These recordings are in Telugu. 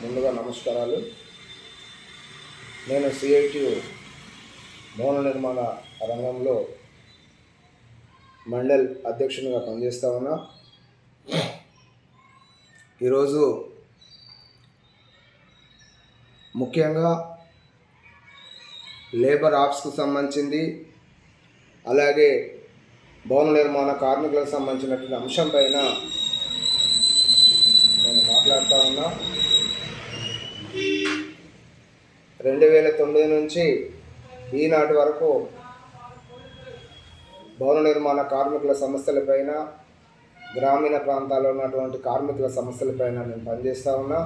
ముందుగా నమస్కారాలు. నేను సిఐటియు భవన నిర్మాణ రంగంలో మండల్ అధ్యక్షునిగా పనిచేస్తా ఉన్నా. ఈరోజు ముఖ్యంగా లేబర్ ఆప్స్కు సంబంధించింది అలాగే భవన నిర్మాణ కార్మికులకు సంబంధించినటువంటి అంశం పైన నేను మాట్లాడుతూ ఉన్నా. రెండు వేల తొమ్మిది నుంచి ఈనాటి వరకు భవన నిర్మాణ కార్మికుల సమస్యలపైన గ్రామీణ ప్రాంతాల్లో ఉన్నటువంటి కార్మికుల సమస్యలపైన నేను పనిచేస్తూ ఉన్నా.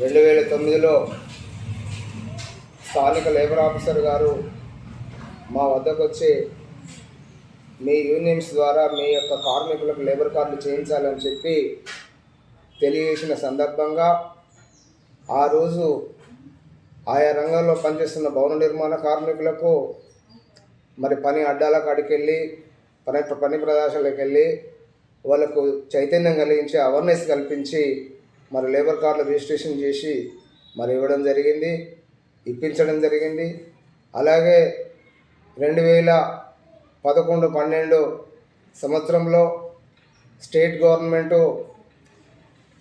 రెండు వేల తొమ్మిదిలో స్థానిక లేబర్ ఆఫీసర్ గారు మా వద్దకు వచ్చి మీ యూనియన్స్ ద్వారా మీ యొక్క కార్మికులకు లేబర్ కార్డులు చేయించాలని చెప్పి తెలియజేసిన సందర్భంగా ఆ రోజు ఆయా రంగంలో పనిచేస్తున్న భవన నిర్మాణ కార్మికులకు మరి పని అడ్డాల కాడికి వెళ్ళి పని పని ప్రదేశాలకు వెళ్ళి వాళ్ళకు చైతన్యం కలిగించి అవేర్నెస్ కల్పించి మరి లేబర్ కార్డులు రిజిస్ట్రేషన్ చేసి మరి ఇవ్వడం జరిగింది ఇప్పించడం జరిగింది. అలాగే రెండు వేల పదకొండు పన్నెండు సంవత్సరంలో స్టేట్ గవర్నమెంటు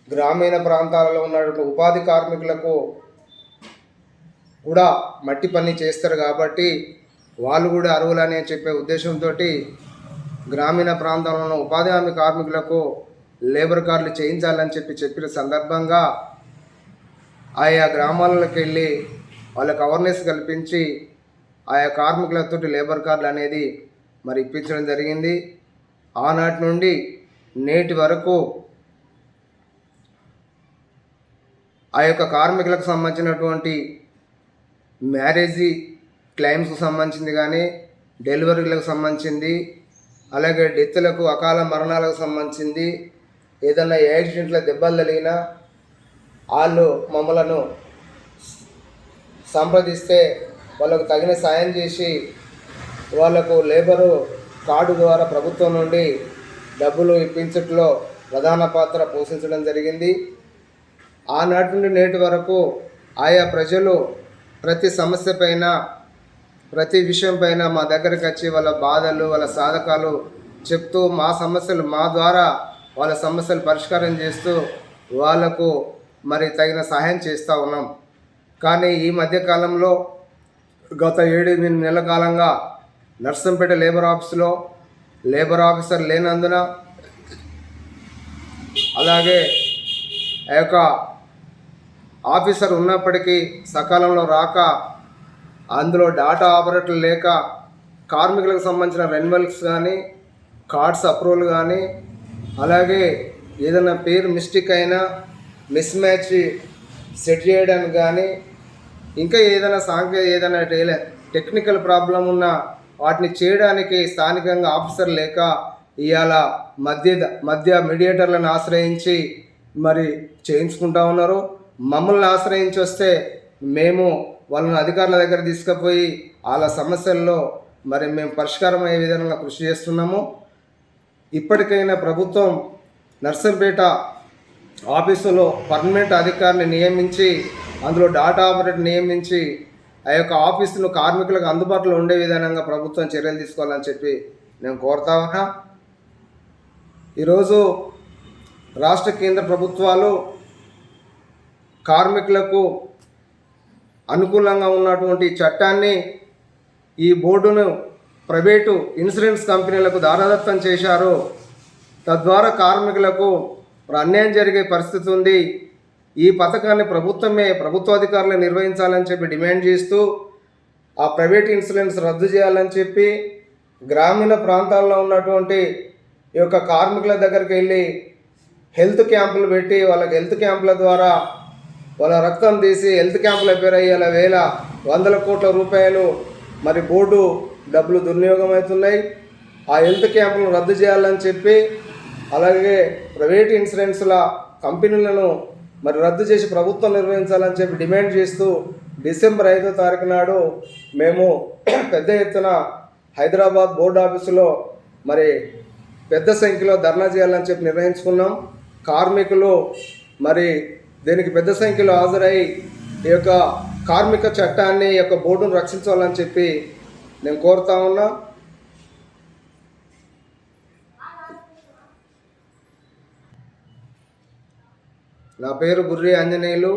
గ్రామీణ ప్రాంతాలలో ఉన్నటువంటి ఉపాధి కార్మికులకు కూడా మట్టి పని చేస్తారు కాబట్టి వాళ్ళు కూడా అర్హులని చెప్పే ఉద్దేశంతో గ్రామీణ ప్రాంతంలో ఉన్న ఉపాధి హామీ కార్మికులకు లేబర్ కార్డులు చేయించాలని చెప్పి చెప్పిన సందర్భంగా ఆయా గ్రామాలకు వెళ్ళి వాళ్ళకి అవేర్నెస్ కల్పించి ఆయా కార్మికులతో లేబర్ కార్డులు అనేది మరి ఇప్పించడం జరిగింది. ఆనాటి నుండి నేటి వరకు ఆ యొక్క కార్మికులకు సంబంధించినటువంటి మ్యారేజీ క్లైమ్స్కు సంబంధించింది కానీ డెలివరీలకు సంబంధించింది అలాగే డెత్లకు అకాల మరణాలకు సంబంధించింది ఏదైనా యాక్సిడెంట్ల దెబ్బలు తగిలినా వాళ్ళు మమ్మలను సంప్రదిస్తే వాళ్ళకు తగిన సాయం చేసి వాళ్ళకు లేబరు కార్డు ద్వారా ప్రభుత్వం నుండి డబ్బులు ఇప్పించట్లో ప్రధాన పాత్ర పోషించడం జరిగింది. ఆనాటి నుండి నేటి వరకు ఆయా ప్రజలు ప్రతి సమస్య పైన ప్రతి విషయం పైన మా దగ్గరికి వచ్చి వాళ్ళ బాధలు వాళ్ళ సాధకాలు చెప్తూ మా సమస్యలు మా ద్వారా వాళ్ళ సమస్యలు పరిష్కారం చేస్తూ వాళ్ళకు మరి తగిన సహాయం చేస్తూ ఉన్నాం. కానీ ఈ మధ్య కాలంలో గత ఏడు నెలల కాలంగా నర్సంపేట లేబర్ ఆఫీస్లో లేబర్ ఆఫీసర్ లేనందున అలాగే ఆ యొక్క ఆఫీసర్ ఉన్నప్పటికీ సకాలంలో రాక అందులో డాటా ఆపరేటర్లు లేక కార్మికులకు సంబంధించిన రెన్యువల్స్ కానీ కార్డ్స్ అప్రూవల్ కానీ అలాగే ఏదైనా పేరు మిస్టేక్ అయినా మిస్ మ్యాచ్ సెట్ చేయడానికి కానీ ఇంకా ఏదైనా సాంకేతిక ఏదైనా టెక్నికల్ ప్రాబ్లం ఉన్నా వాటిని చేయడానికి స్థానికంగా ఆఫీసర్ లేక ఇవాళ మధ్య మధ్య మీడియేటర్లను ఆశ్రయించి మరి చేయించుకుంటా ఉన్నారు. మమ్మల్ని ఆశ్రయించి వస్తే మేము వాళ్ళని అధికారుల దగ్గర తీసుకుపోయి వాళ్ళ సమస్యల్లో మరి మేము పరిష్కారం అయ్యే విధంగా కృషి చేస్తున్నాము. ఇప్పటికైనా ప్రభుత్వం నర్సంపేట ఆఫీసులో పర్మనెంట్ అధికారిని నియమించి అందులో డాటా ఆపరేటర్ నియమించి ఆ యొక్క ఆఫీసును కార్మికులకు అందుబాటులో ఉండే విధానంగా ప్రభుత్వం చర్యలు తీసుకోవాలని చెప్పి నేను కోరుతా ఉన్నా. ఈరోజు రాష్ట్ర కేంద్ర ప్రభుత్వాలు కార్మికులకు అనుకూలంగా ఉన్నటువంటి చట్టాన్ని ఈ బోర్డును ప్రైవేటు ఇన్సూరెన్స్ కంపెనీలకు దారదత్తం చేశారు. తద్వారా కార్మికులకు అన్యాయం జరిగే పరిస్థితి ఉంది. ఈ పథకాన్ని ప్రభుత్వమే ప్రభుత్వాధికారులు నిర్వహించాలని చెప్పి డిమాండ్ చేస్తూ ఆ ప్రైవేట్ ఇన్సూరెన్స్ రద్దు చేయాలని చెప్పి గ్రామీణ ప్రాంతాల్లో ఉన్నటువంటి ఈ యొక్క కార్మికుల దగ్గరికి వెళ్ళి హెల్త్ క్యాంపులు పెట్టి వాళ్ళకి హెల్త్ క్యాంపుల ద్వారా వాళ్ళ రక్తం తీసి హెల్త్ క్యాంపుల పేరు అయ్యేలా వేల వందల కోట్ల రూపాయలు మరి బోర్డు డబ్బులు దుర్వినియోగం అవుతున్నాయి. ఆ హెల్త్ క్యాంపులను రద్దు చేయాలని చెప్పి అలాగే ప్రైవేట్ ఇన్సూరెన్స్ల కంపెనీలను మరి రద్దు చేసి ప్రభుత్వం నిర్వహించాలని చెప్పి డిమాండ్ చేస్తూ డిసెంబర్ ఐదో తారీఖు నాడు మేము పెద్ద ఎత్తున హైదరాబాద్ బోర్డు ఆఫీసులో మరి పెద్ద సంఖ్యలో ధర్నా చేయాలని చెప్పి నిర్ణయించుకున్నాం. కార్మికులు మరి దీనికి పెద్ద సంఖ్యలో హాజరై ఈ యొక్క కార్మిక చట్టాన్ని ఈ యొక్క బోర్డును రక్షించాలని చెప్పి నేను కోరుతా ఉన్నా. నా పేరు గుర్రి ఆంజనేయులు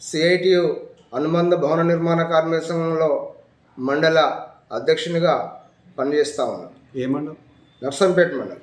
సిఐటియు అనుబంధ భవన నిర్మాణ కార్మిక సంఘంలో మండల అధ్యక్షునిగా పనిచేస్తా ఉన్నాను ఏమన్నా నర్సంపేట మండలం.